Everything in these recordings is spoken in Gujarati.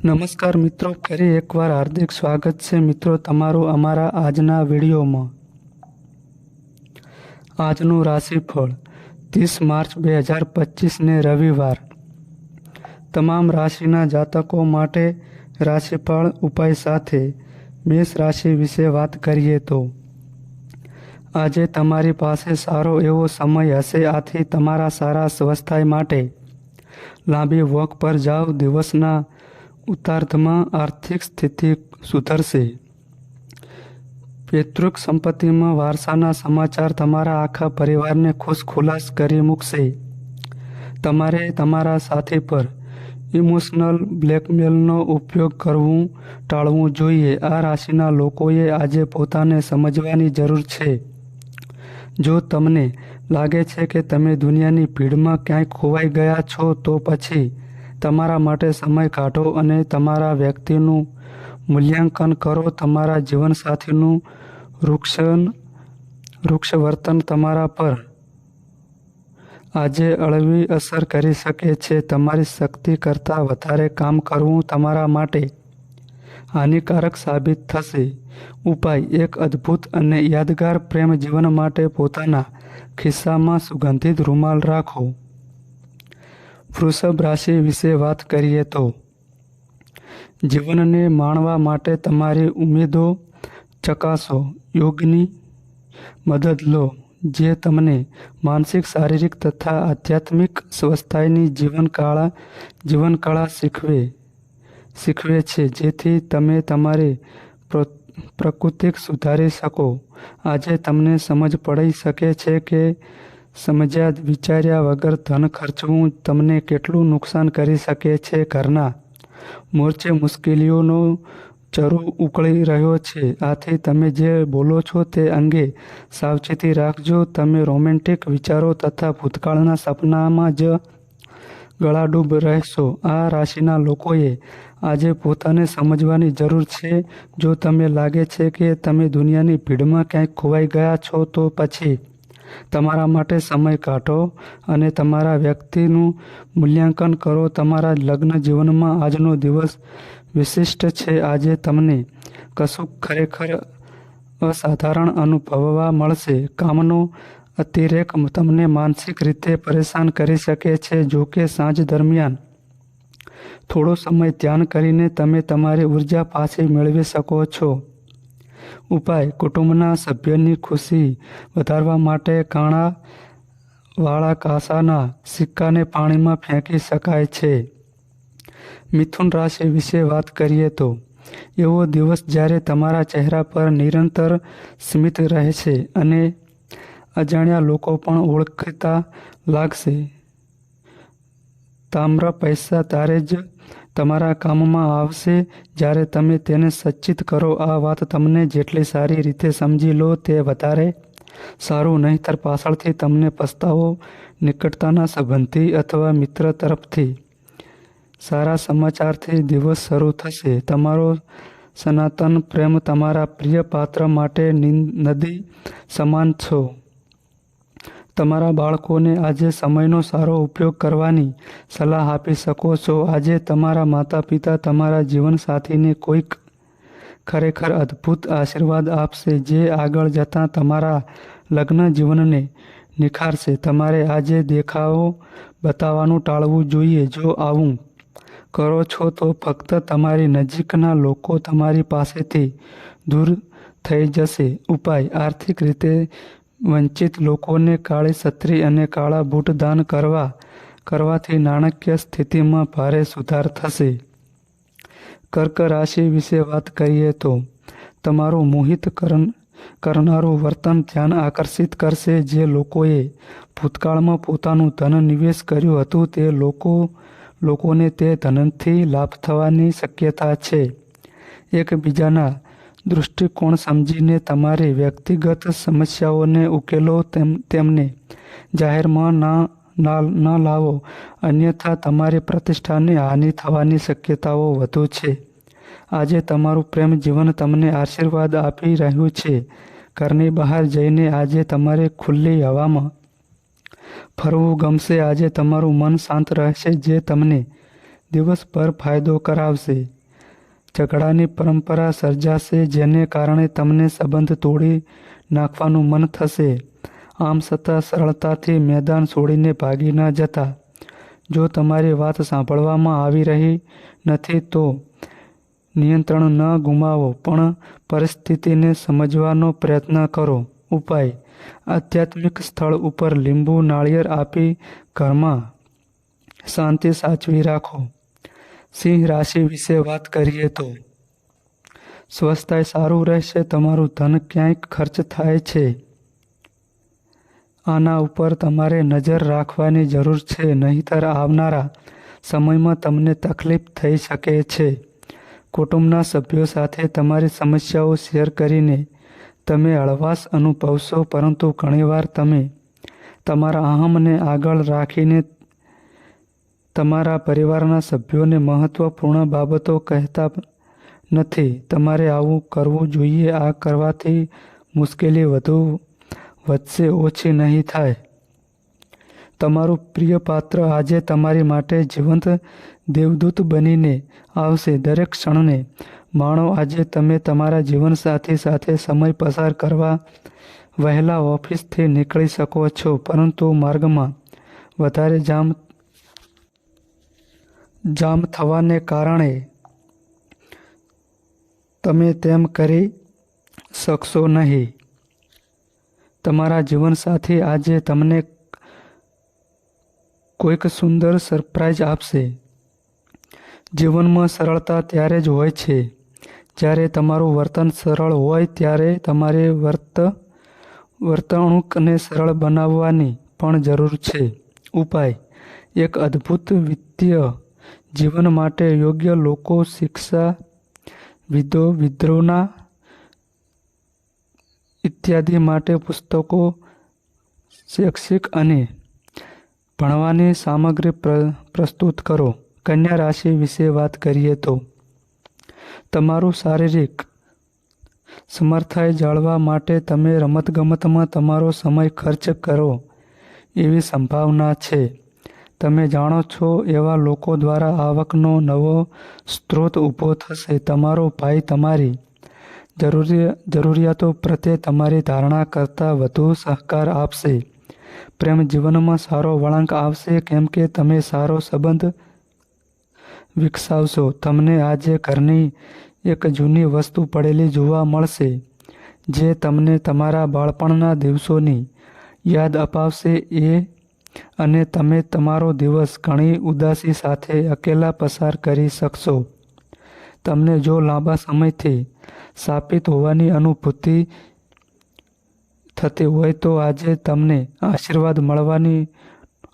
નમસ્કાર મિત્રો, ફરી એકવાર હાર્દિક સ્વાગત છે મિત્રો તમારું અમારા આજના વિડીયોમાં. આજનું રાશિફળ ત્રીસ માર્ચ બે હજાર પચીસને રવિવાર. તમામ રાશિના જાતકો માટે રાશિફળ ઉપાય સાથે મેષ રાશિ વિશે વાત કરીએ તો. આજે તમારી પાસે સારો એવો સમય હશે, આથી તમારા સારા સ્વસ્થાય માટે લાંબી વોક પર જાઓ, દિવસના ઉત્તરાર્ધમાં આર્થિક સ્થિતિ સુધરશે. પૈતૃક સંપત્તિમાં વારસાના સમાચાર તમારા આખા પરિવારને ખુશખુલાસ કરી મૂકશે. તમારે તમારા સાથી પર ઇમોશનલ બ્લેકમેલનો ઉપયોગ કરવું ટાળવું જોઈએ. આ રાશિના લોકોએ આજે પોતાને સમજવાની જરૂર છે. જો તમને લાગે છે કે તમે દુનિયાની ભીડમાં ક્યાંય ખોવાઈ ગયા છો, તો પછી તમારા માટે સમય કાઢો અને તમારા વ્યક્તિનું મૂલ્યાંકન કરો. તમારા જીવનસાથીનું વૃક્ષન વૃક્ષ વર્તન તમારા પર આજે અળવી અસર કરી શકે છે. તમારી શક્તિ કરતાં વધારે કામ કરવું તમારા માટે હાનિકારક સાબિત થશે. ઉપાય એક, અદ્ભુત અને યાદગાર પ્રેમ જીવન માટે પોતાના ખિસ્સામાં સુગંધિત રૂમાલ રાખો. વૃષભ રાશિ વિશે વાત કરીએ તો જીવનને માણવા માટે તમારી ઉમેદો ચકાસો, યોગની મદદ લો, જે તમને માનસિક, શારીરિક તથા આધ્યાત્મિક સ્વસ્થતાની જીવનકાળા, જીવનકળા શીખવે શીખવે છે. જેથી તમે તમારી પ્રકૃતિક સુધારી શકો. આજે તમને સમજ પડી શકે છે કે સમજ્યા વિચાર્યા વગર ધન ખર્ચવું તમને કેટલું નુકસાન કરી શકે છે ઘરના? મોરચે મુશ્કેલીઓનો ચરુ ઉકળી રહ્યો છે. આથી તમે જે બોલો છો તે અંગે સાવચેતી રાખજો. તમે રોમેન્ટિક વિચારો તથા ભૂતકાળના સપનામાં જ ગળાડૂબ રહેશો. આ રાશિના લોકોએ આજે પોતાને સમજવાની જરૂર છે. જો તમે લાગે છે કે તમે દુનિયાની ભીડમાં ક્યાંક ખોવાઈ ગયા છો, તો પછી તમારા માટે સમય કાઢો અને તમારા વ્યક્તિનું મૂલ્યાંકન કરો. તમારા લગ્ન જીવનમાં આજનો દિવસ વિશિષ્ટ છે. આજે તમને કશું ખરેખર અસાધારણ અનુભવવા મળશે. કામનો અતિરેક તમને માનસિક રીતે પરેશાન કરી શકે છે. જો કે સાંજ દરમિયાન થોડો સમય ધ્યાન કરીને તમે તમારી ઊર્જા પાછી મેળવી શકો છો. ઉપાય કુટુંબના સભ્યની ખુશી વધારવા માટે કાણા વાળા કાંસાના સિક્કાને પાણીમાં ફેંકી શકાય છે. મિથુન રાશિ વિશે વાત કરીએ તો, એવો દિવસ જ્યારે તમારા ચહેરા પર નિરંતર સ્મિત રહેશે અને અજાણ્યા લોકો પણ ઓળખતા લાગશે. તામ્ર પૈસા ત્યારે જ તમારા કામમાં આવશે, જ્યારે તમે તેને સચિત કરો, આ વાત તમને જેટલી સારી રીતે સમજી લો તે વધારે સારું. નહીંતર પાછળથી તમને પસ્તાવો નિકટતાના સંબંધી અથવા મિત્ર તરફથી સારા સમાચારથી દિવસ શરૂ થશે. તમારો સનાતન પ્રેમ તમારા પ્રિય પાત્ર માટે નદી સમાન છો. તમારા બાળકોને આજે સમયનો સારો ઉપયોગ કરવાની સલાહ આપી શકો છો. આજે તમારા માતા પિતા તમારા જીવનસાથીને કોઈક ખરેખર અદ્ભુત આશીર્વાદ આપશે, જે આગળ જતાં તમારા લગ્ન જીવનને નિખારશે. તમારે આજે દેખાવો બતાવવાનું ટાળવું જોઈએ. જો આવું કરો છો તો ફક્ત તમારી નજીકના લોકો તમારી પાસેથી દૂર થઈ જશે. ઉપાય, આર્થિક રીતે વંચિત લોકોને કાળી છત્રી અને કાળા બૂટ દાન કરવા, કરવાથી નાણાકીય સ્થિતિમાં ભારે સુધાર થશે. કર્ક રાશિ વિશે વાત કરીએ તો, તમારું મોહિત કરનારું વર્તન ધ્યાન આકર્ષિત કરશે. જે લોકોએ ભૂતકાળમાં પોતાનું ધન નિવેશ કર્યું હતું, તે લોકો, લોકોને તે ધનથી લાભ થવાની શક્યતા છે. એકબીજાના દૃષ્ટિકોણ સમજીને તમારી વ્યક્તિગત સમસ્યાઓને ઉકેલો તેમ, તેમને જાહેરમાં ના, ન લાવો. અન્યથા તમારી પ્રતિષ્ઠાને હાનિ થવાની શક્યતાઓ વધુ છે. આજે તમારું પ્રેમ જીવન તમને આશીર્વાદ આપી રહ્યું છે. ઘરની બહાર જઈને આજે તમારે ખુલ્લી હવામાં ફરવું ગમશે. આજે તમારું મન શાંત રહેશે, જે તમને દિવસભર ફાયદો કરાવશે. ઝઘડાની પરંપરા સર્જાશે, જેને કારણે તમને સંબંધ તોડી નાખવાનું મન થશે. આમ છતાં સરળતાથી મેદાન છોડીને ભાગી ન જતા. જો તમારી વાત સાંભળવામાં આવી રહી નથી તો નિયંત્રણ ન ગુમાવો, પણ પરિસ્થિતિને સમજવાનો પ્રયત્ન કરો. ઉપાય. આધ્યાત્મિક સ્થળ ઉપર લીંબુ નાળિયેર આપી ઘરમાં શાંતિ સાચવી રાખો. સિંહ રાશિ વિશે વાત કરીએ તો સ્વસ્થતા સારું રહેશે, તમારું ધન ક્યાંક ખર્ચ થાય છે. આના ઉપર તમારે નજર રાખવાની જરૂર છે, નહીંતર આવનારા સમયમાં તમને તકલીફ થઈ શકે છે. કુટુંબના સભ્યો સાથે તમારી સમસ્યાઓ શેર કરીને તમે હળવાશ અનુભવશો, પરંતુ ઘણીવાર તમે તમારા અહમને આગળ રાખીને તમારા પરિવારના સભ્યોને મહત્વપૂર્ણ બાબતો કહેતા નથી. તમારે આવું કરવું જોઈએ. આ કરવાથી મુશ્કેલી વધુ વધશે, ઓછી નહીં થાય. તમારું પ્રિય પાત્ર આજે તમારી માટે જીવંત દેવદૂત બનીને આવશે. દરેક ક્ષણને માણો આજે તમે તમારા જીવનસાથી સાથે સમય પસાર કરવા વહેલા ઓફિસથી નીકળી શકો છો, પરંતુ માર્ગમાં વધારે જામ જામ થવાને કારણે તમે તેમ કરી શકશો નહીં. તમારા જીવનસાથી આજે તમને કોઈક સુંદર સરપ્રાઈઝ આપશે. જીવનમાં સરળતા ત્યારે જ હોય છે. જ્યારે તમારું વર્તન સરળ હોય ત્યારે તમારે વર્ત, વર્તણૂકને સરળ બનાવવાની પણ જરૂર છે. ઉપાય. એક અદ્ભુત વિત્તીય જીવન માટે યોગ્ય લોકો, શિક્ષા વિદો વિદ્રોહના ઇત્યાદિ માટે પુસ્તકો, શૈક્ષિક અને ભણવાની સામગ્રી પ્ર, પ્રસ્તુત કરો. કન્યા રાશિ વિશે વાત કરીએ તો, તમારું શારીરિક સમર્થાય જાળવા માટે તમે રમતગમતમાં તમારો સમય ખર્ચ કરો એવી સંભાવના છે. તમે જાણો છો, એવા લોકો દ્વારા આવકનો નવો સ્ત્રોત ઊભો થશે. તમારો ભાઈ તમારી જરૂરી, જરૂરિયાતો પ્રત્યે તમારી ધારણા કરતાં વધુ સહકાર આપશે. પ્રેમ જીવનમાં સારો વળાંક આવશે, કેમ કે તમે સારો સંબંધ વિકસાવશો. તમને આજે ઘરની એક જૂની વસ્તુ પડેલી જોવા મળશે, જે તમને તમારા બાળપણના દિવસોની યાદ અપાવશે. એ અને તમે તમારો દિવસ ઘણી ઉદાસી સાથે અકેલા પસાર કરી શકશો. તમને જો લાંબા સમયથી સ્થાપિત હોવાની અનુભૂતિ થતી હોય તો આજે તમને આશીર્વાદ મળવાની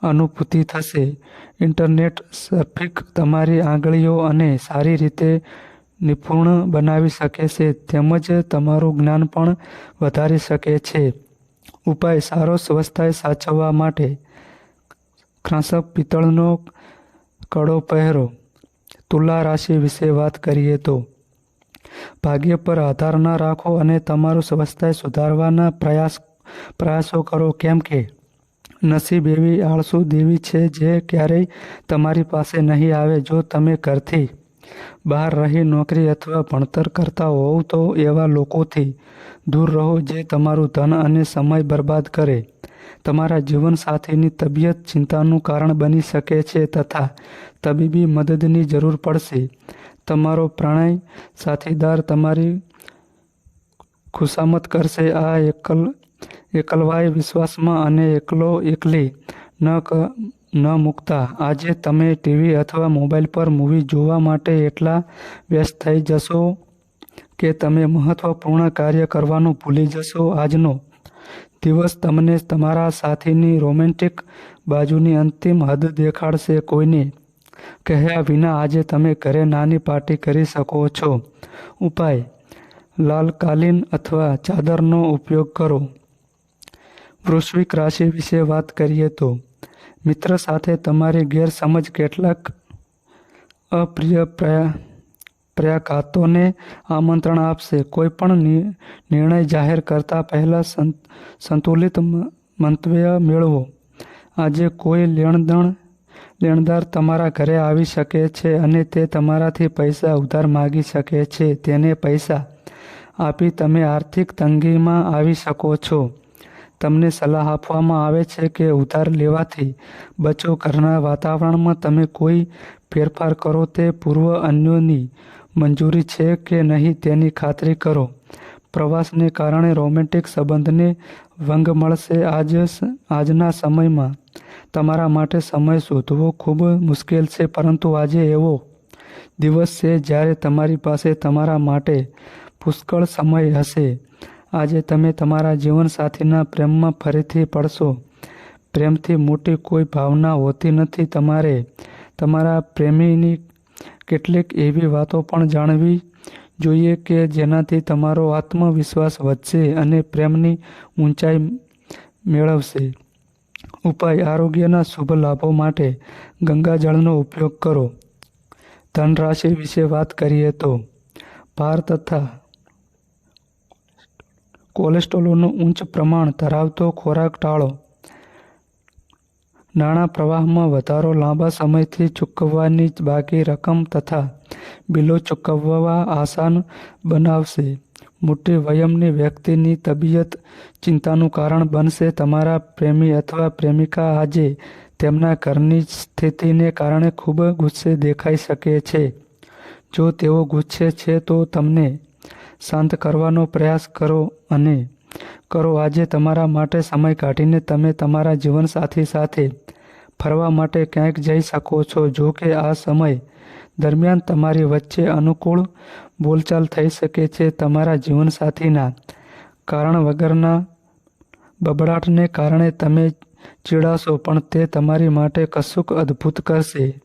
અનુભૂતિ થશે. ઇન્ટરનેટ સર્ફિક તમારી આંગળીઓ અને સારી રીતે નિપુણ બનાવી શકે છે, તેમજ તમારું જ્ઞાન પણ વધારી શકે છે. ઉપાય સારો સ્વસ્થાય સાચવવા માટે ખાસપ પિત્તળનો કડો પહેરો. તુલા રાશિ વિશે વાત કરીએ તો, ભાગ્ય પર આધાર ન રાખો અને તમારું સ્વસ્થતા સુધારવાના પ્રયાસ, પ્રયાસો કરો. કેમ કે, નસીબ એવી આળસુ દેવી છે જે ક્યારેય તમારી પાસે નહીં આવે. જો તમે ઘરથી બહાર રહી નોકરી અથવા ભણતર કરતા હોવ તો એવા લોકોથી દૂર રહો જે તમારું ધન અને સમય બરબાદ કરે. તમારા જીવનસાથીની તબિયત ચિંતાનું કારણ બની શકે છે તથા તબીબી મદદની જરૂર પડશે. તમારો પ્રણય સાથીદાર તમારી ખુશામત કરશે. આ એકલ, એકલવાય વિશ્વાસમાં અને એકલો, એકલી ન ક, ન મૂકતા. આજે તમે ટીવી અથવા મોબાઈલ પર મૂવી જોવા માટે એટલા વ્યસ્ત થઈ જશો કે તમે મહત્ત્વપૂર્ણ કાર્ય કરવાનું ભૂલી જશો. આજનો દિવસ તમને તમારા સાથીની રોમેન્ટિક બાજુની અંતિમ હદ દેખાડશે કોઈને. કહ્યા વિના આજે તમે ઘરે નાની પાર્ટી કરી શકો છો. ઉપાય. લાલ કાલીન અથવા ચાદરનો ઉપયોગ કરો. વૃશ્વિક રાશિ વિશે વાત કરીએ તો, મિત્ર સાથે તમારી ગેરસમજ કેટલાક અપ્રિય પ્રયા પ્રયાઘાતોને આમંત્રણ આપશે. કોઈ પણ નિર્ણય જાહેર કરતા પહેલાં સંતુલિત મંતવ્ય મેળવો. આજે કોઈ લેણદેણ, લેણદાર તમારા ઘરે આવી શકે છે અને તે તમારાથી પૈસા ઉધાર માગી શકે છે. તેને પૈસા આપી તમે આર્થિક તંગીમાં આવી શકો છો. તમને સલાહ આપવામાં આવે છે કે ઉધાર લેવાથી બચો ઘરના વાતાવરણમાં તમે કોઈ ફેરફાર કરો તે પૂર્વ અન્યોની મંજૂરી છે કે નહીં તેની ખાતરી કરો. પ્રવાસને કારણે રોમેન્ટિક સંબંધને ભંગ મળશે આજ આજના સમયમાં. તમારા માટે સમય શોધવો ખૂબ મુશ્કેલ છે, પરંતુ આજે એવો દિવસ છે જ્યારે તમારી પાસે તમારા માટે પુષ્કળ સમય હશે. આજે તમે તમારા જીવનસાથીના પ્રેમમાં ફરીથી પડશો. પ્રેમથી મોટી કોઈ ભાવના હોતી નથી તમારે. તમારા પ્રેમીની કેટલીક એવી વાતો પણ જાણવી જોઈએ કે જેનાથી તમારો આત્મવિશ્વાસ વધશે અને પ્રેમની ઊંચાઈ મેળવશે. ઉપાય આરોગ્યના શુભ લાભો માટે ગંગાજળનો ઉપયોગ કરો. ધનરાશિ વિશે વાત કરીએ તો ભાર તથા કોલેસ્ટ્રોલનું ઉચ્ચ પ્રમાણ ધરાવતો ખોરાક ટાળો. નાણાં પ્રવાહમાં વધારો લાંબા સમયથી ચૂકવવાની બાકી રકમ તથા બિલો ચૂકવવા આસાન બનાવશે. મોટી વયમની વ્યક્તિની તબિયત ચિંતાનું કારણ બનશે. તમારા પ્રેમી અથવા પ્રેમિકા આજે તેમના ઘરની સ્થિતિને કારણે ખૂબ ગુસ્સે દેખાઈ શકે છે. જો તેઓ ગુસ્સે છે તો તમને શાંત કરવાનો પ્રયાસ કરો અને કરો. આજે તમારા માટે સમય કાઢીને તમે તમારા જીવનસાથી સાથે ફરવા માટે ક્યાંક જઈ શકો છો? જો કે આ સમય દરમિયાન તમારી વચ્ચે અનુકૂળ બોલચાલ થઈ શકે છે તમારા જીવનસાથીના કારણ વગરના બબડાટને કારણે તમે ચીડાશો, પણ તે તમારી માટે કશુંક અદ્ભુત કરશે.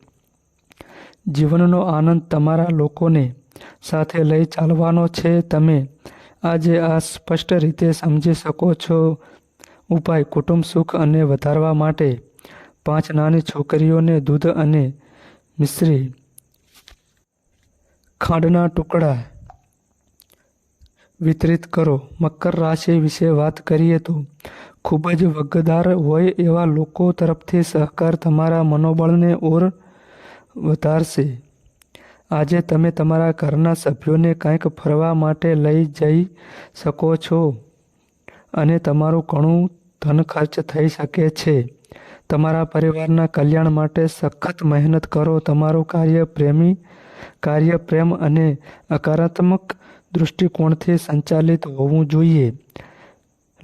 જીવનનો આનંદ તમારા લોકોને સાથે લઈ ચાલવાનો છે. તમે આજે આ સ્પષ્ટ રીતે સમજી શકો છો. ઉપાય, કુટુંબ સુખ અને વધારવા માટે પાંચ નાની છોકરીઓને દૂધ અને મિશ્રી ખાંડના ટુકડા વિતરિત કરો. મકર રાશિ વિશે વાત કરીએ તો ખૂબ જ વગદાર હોય એવા લોકો તરફથી સહકાર તમારા મનોબળને ઓર વધારશે. આજે તમે તમારા ઘરના સભ્યોને કંઈક ફરવા માટે લઈ જઈ શકો છો અને તમારું ઘણું ધન ખર્ચ થઈ શકે છે. તમારા પરિવારના કલ્યાણ માટે સખત મહેનત કરો. તમારું કાર્ય પ્રેમી, કાર્ય પ્રેમ અને હકારાત્મક દૃષ્ટિકોણથી સંચાલિત હોવું જોઈએ.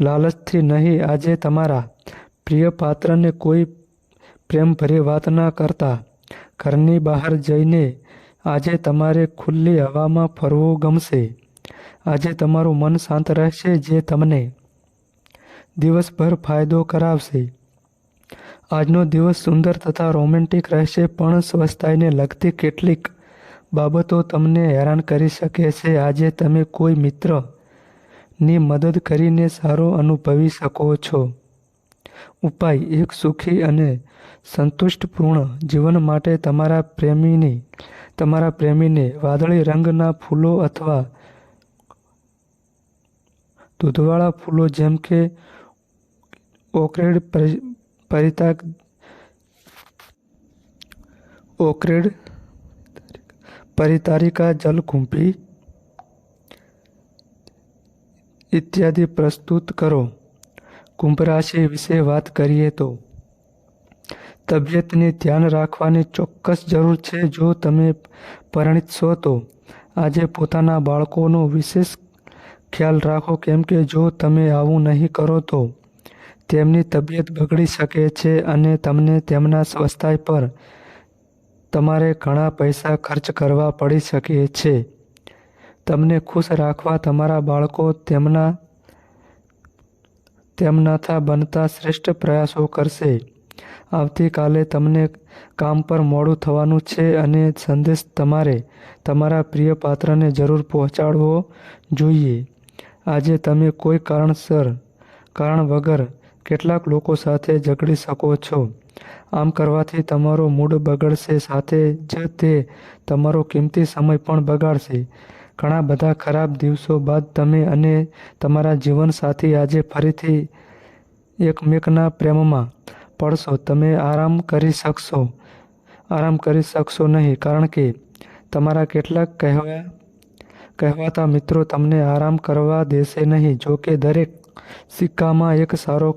લાલચથી નહીં, આજે તમારા પ્રિય પાત્રને કોઈ પ્રેમભરી વાત ન કરતા. ઘરની બહાર જઈને આજે તમારે ખુલ્લી હવામાં ફરવું ગમશે. આજે તમારું મન શાંત રહેશે, જે તમને દિવસભર ફાયદો કરાવશે. આજનો દિવસ સુંદર તથા રોમેન્ટિક રહેશે, પણ સ્વસ્થતાને લગતી કેટલીક બાબતો તમને હેરાન કરી શકે છે. આજે તમે કોઈ મિત્રની મદદ કરીને સારો અનુભવી શકો છો. ઉપાય એક, સુખી અને સંતુષ્ટપૂર્ણ જીવન માટે તમારા પ્રેમીની, તમારા પ્રેમીને વાદળી રંગના ફૂલો અથવા દૂધવાળા ફૂલો જેમ કે ઓક્રેડ પરિતાક ઓક્રેડ પરિતારિકા જલકુંભી ઇત્યાદિ પ્રસ્તુત કરો કુંભ રાશિ વિશે વાત કરીએ તો તબિયતને ધ્યાન રાખવાની ચોક્કસ જરૂર છે જો તમે પરિણિત છો તો આજે પોતાના બાળકોનો વિશેષ ખ્યાલ રાખો કેમ કે જો તમે આવું નહીં કરો તો તેમની તબિયત બગડી શકે છે અને તમને તેમના સ્વસ્થતા પર તમારે ઘણા પૈસા ખર્ચ કરવા પડી શકે છે. તમને ખુશ રાખવા તમારા બાળકો તેમના, તેમનાથા બનતા શ્રેષ્ઠ પ્રયાસો કરશે. આવતીકાલે તમને કામ પર મોડું થવાનું છે અને સંદેશ તમારે તમારા પ્રિય પાત્રને જરૂર પહોંચાડવો જોઈએ. આજે તમે કોઈ કારણસર, કારણ વગર કેટલાક લોકો સાથે ઝઘડી શકો છો. આમ કરવાથી તમારો મૂડ બગડશે, સાથે જ તે તમારો કિંમતી સમય પણ બગાડશે. ઘણા બધા ખરાબ દિવસો બાદ તમે અને તમારા જીવનસાથી આજે ફરીથી એકમેકના પ્રેમમાં પડશો. તમે આરામ કરી શકશો. આરામ કરી શકશો નહીં, કારણ કે તમારા કેટલાક કહેવા કહેવાતા મિત્રો તમને આરામ કરવા દેશે નહીં, જો કે દરેક સિક્કામાં એક સારો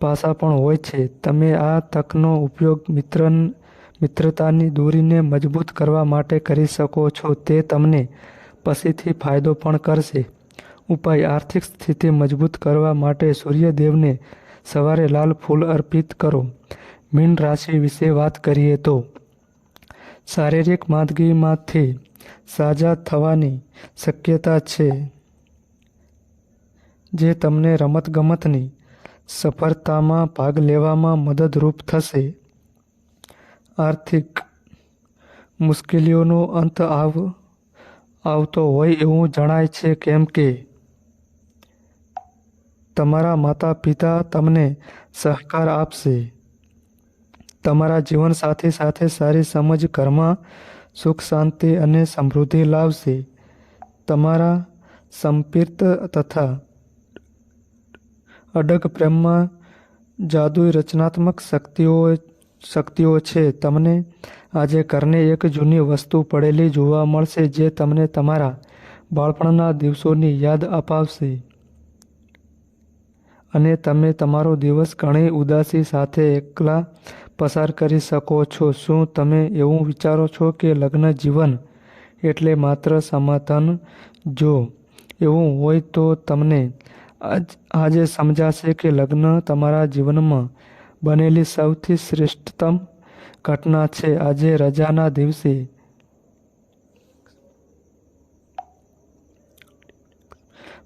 પાસા પણ હોય છે. તમે આ તકનો ઉપયોગ મિત્ર મિત્રતાની દૂરીને મજબૂત કરવા માટે કરી શકો છો. તે તમને પછીથી ફાયદો પણ કરશે. ઉપાય, આર્થિક સ્થિતિ મજબૂત કરવા માટે સૂર્યદેવને સવારે લાલ ફૂલ અર્પિત કરો. મીન રાશિ વિશે વાત કરીએ તો, શારીરિક માંદગીમાંથી સાજા થવાની શક્યતા છે. જે તમને રમતગમતની સફળતામાં ભાગ લેવામાં મદદરૂપ થશે. આર્થિક મુશ્કેલીઓનો અંત આવ, આવતો હોય એવું જણાય છે કેમ કે તમારા માતા પિતા તમને સહકાર આપશે. તમારા જીવનસાથી સાથે સારી સમજ ઘરમાં સુખ, શાંતિ અને સમૃદ્ધિ લાવશે. તમારા સંપીર્ત તથા અડગ પ્રેમમાં જાદુઈ રચનાત્મક શક્તિઓ શક્તિઓ છે. તમને આજે ઘરને એક જૂની વસ્તુ પડેલી જોવા મળશે જે તમને તમારા બાળપણના દિવસોની યાદ અપાવશે. અને તમે તમારો દિવસ ઘણી ઉદાસી સાથે એકલા પસાર કરી શકો છો. શું તમે એવું વિચારો છો કે લગ્ન જીવન એટલે માત્ર સમાધાન? જો એવું હોય તો તમને આજ સમજાશે કે લગ્ન તમારા જીવનમાં બનેલી સૌથી શ્રેષ્ઠતમ ઘટના છે. આજે રજાના દિવસે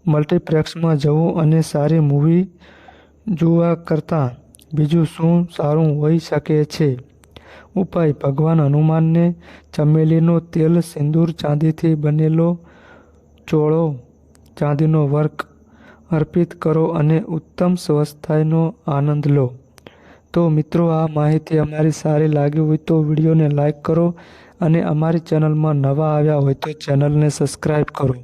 મલ્ટીપ્લેક્સમાં જવું અને સારી મૂવી જોવા કરતાં બીજું શું સારું હોઈ શકે છે? ઉપાય, ભગવાન હનુમાનને ચમેલીનું તેલ સિંદૂર ચાંદીથી બનેલો ચોળો, ચાંદીનો વર્ક અર્પિત કરો અને ઉત્તમ સ્વસ્થતાનો આનંદ લો. તો મિત્રો, આ માહિતી અમારી સારી લાગી હોય તો વિડીયોને લાઈક કરો અને અમારી ચેનલમાં નવા આવ્યા હોય તો ચેનલને સબસ્ક્રાઈબ કરો.